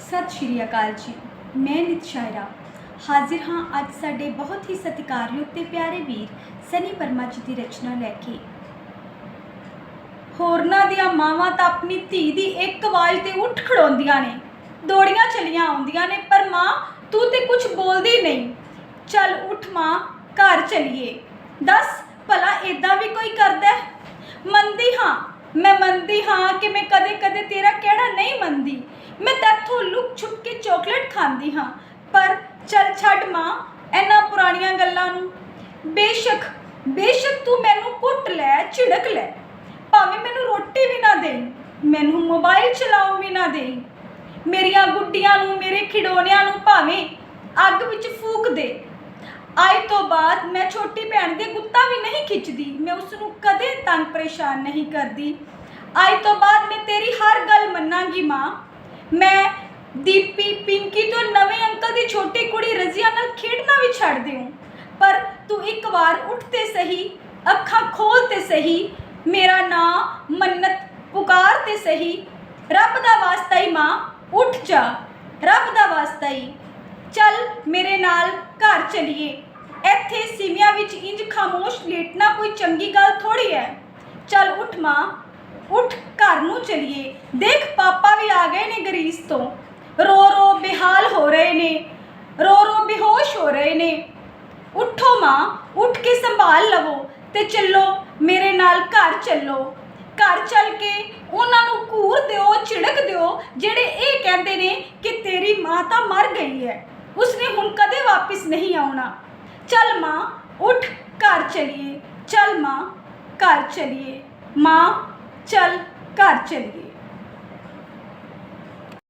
ਸਤਿ ਸ਼੍ਰੀ ਅਕਾਲ ਜੀ। ਮੈਂ ਨਿਤ ਸ਼ਾਇਰਾ। ਹਾਜ਼ਰ ਹਾਂ ਅੱਜ ਸਾਡੇ ਬਹੁਤ ਹੀ ਸਤਿਕਾਰਯੋਗ ਤੇ ਪਿਆਰੇ ਵੀਰ ਸਨੀ ਪਰਮਾ ਜੀ ਦੀ ਰਚਨਾ ਲੈ ਕੇ। ਹੋਰਨਾਂ ਦੀਆਂ ਮਾਵਾਂ ਤਾਂ ਆਪਣੀ ਧੀ ਦੀ ਇੱਕ ਆਵਾਜ਼ ਤੇ ਉੱਠ ਖੜੋਂਦੀਆਂ ਨੇ। ਦੌੜੀਆਂ ਚਲੀਆਂ ਆਉਂਦੀਆਂ ਨੇ, ਪਰ ਮਾਂ ਤੂੰ ਤੇ ਕੁਝ ਬੋਲਦੀ ਨਹੀਂ। ਚੱਲ ਉੱਠ ਮਾਂ, ਘਰ ਚਲੀਏ। ਦੱਸ, ਭਲਾ ਇਦਾਂ ਵੀ ਕੋਈ ਕਰਦਾ ਹੈ? ਮੰਨਦੀ ਹਾਂ, ਮੈਂ ਮੰਨਦੀ ਹਾਂ ਕਿ ਮੈਂ ਕਦੇ-ਕਦੇ ਤੇਰਾ ਕਿਹੜਾ ਨਹੀਂ ਮੰਨਦੀ। ਚਾਕਲੇਟ ਖਾਂਦੀ ਹਾਂ, ਪਰ ਚੱਲ ਛੱਡ ਮਾਂ ਇਹਨਾਂ ਪੁਰਾਣੀਆਂ ਗੱਲਾਂ ਨੂੰ। ਬੇਸ਼ੱਕ ਬੇਸ਼ੱਕ ਤੂੰ ਮੈਨੂੰ ਕੁੱਟ ਲੈ, ਝਿੜਕ ਲੈ। ਭਾਵੇਂ ਮੈਨੂੰ ਰੋਟੀ ਵੀ ਨਾ ਦੇ ਮੈਨੂੰ ਮੋਬਾਈਲ ਚਲਾਉਣ ਵੀ ਨਾ ਦੇ ਮੇਰੀਆਂ ਗੁੱਡੀਆਂ ਨੂੰ, ਮੇਰੇ ਖਿਡੌਣਿਆਂ ਨੂੰ ਭਾਵੇਂ ਅੱਗ ਵਿੱਚ ਫੂਕ ਦੇ। ਅੱਜ ਤੋਂ ਬਾਅਦ ਮੈਂ ਛੋਟੀ ਭੈਣ ਦੇ ਗੁੱਤਾ ਵੀ ਨਹੀਂ ਖਿੱਚਦੀ, ਮੈਂ ਉਸ ਨੂੰ ਕਦੇ ਤੰਗ ਪਰੇਸ਼ਾਨ ਨਹੀਂ ਕਰਦੀ। ਅੱਜ ਤੋਂ ਬਾਅਦ ਮੈਂ ਤੇਰੀ ਹਰ ਗੱਲ ਮੰਨਾਂਗੀ ਮਾਂ। ਮੈਂ ਦੀਪੀ, ਪਿੰਕੀ, ਤੋਂ ਨਵੇਂ ਅੰਕਲ ਦੀ ਛੋਟੀ ਕੁੜੀ ਰਜ਼ੀਆ ਨਾਲ ਖੇਡਣਾ ਵੀ ਛੱਡ ਦਿਉ ਪਰ ਤੂੰ ਇੱਕ ਵਾਰ ਉੱਠ ਤੇ ਸਹੀ, ਅੱਖਾਂ ਖੋਲ ਤੇ ਸਹੀ, ਮੇਰਾ ਨਾਂ ਮੰਨਤ ਪੁਕਾਰ ਤੇ ਸਹੀ। ਰੱਬ ਦਾ ਵਾਸਤਾ ਹੀ ਮਾਂ, ਉੱਠ ਜਾ, ਰੱਬ ਦਾ ਵਾਸਤਾ ਹੀ ਚੱਲ ਮੇਰੇ ਨਾਲ ਘਰ ਚਲੀਏ। ਇੱਥੇ ਸਿਵਿਆਂ ਵਿੱਚ ਇੰਜ ਖਾਮੋਸ਼ ਲੇਟਣਾ ਕੋਈ ਚੰਗੀ ਗੱਲ ਥੋੜੀ ਹੈ ਚੱਲ ਉੱਠ ਮਾਂ, ਉੱਠ ਘਰ ਨੂੰ ਚਲੀਏ। ਦੇਖ ਪਾਪਾ ਵੀ ਆ ਗਏ ਨੇ ਗਰੀਸ ਤੋਂ। ਉੱਠੋ ਉੱਠ ਕੇ ਸੰਭਾਲ ਲਵੋ ਤੇ ਚੱਲੋ, ਮੇਰੇ ਨਾਲ ਘਰ ਚੱਲੋ। ਘਰ ਚੱਲ ਕੇ ਉਹਨਾਂ ਨੂੰ ਘੂਰ ਦਿਓ, ਝਿੜਕ ਦਿਓ, ਜਿਹੜੇ ਇਹ ਕਹਿੰਦੇ ਨੇ ਕਿ ਤੇਰੀ ਮਾਂ ਤਾਂ ਮਰ ਗਈ ਹੈ। ਉਸਨੇ ਹੁਣ ਕਦੇ ਵਾਪਸ ਨਹੀਂ ਆਉਣਾ। ਚੱਲ ਮਾਂ, ਉੱਠ, ਘਰ ਚਲੀਏ। ਚੱਲ ਮਾਂ, ਘਰ ਚਲੀਏ। ਮਾਂ, ਚੱਲ, ਘਰ ਚਲੀਏ।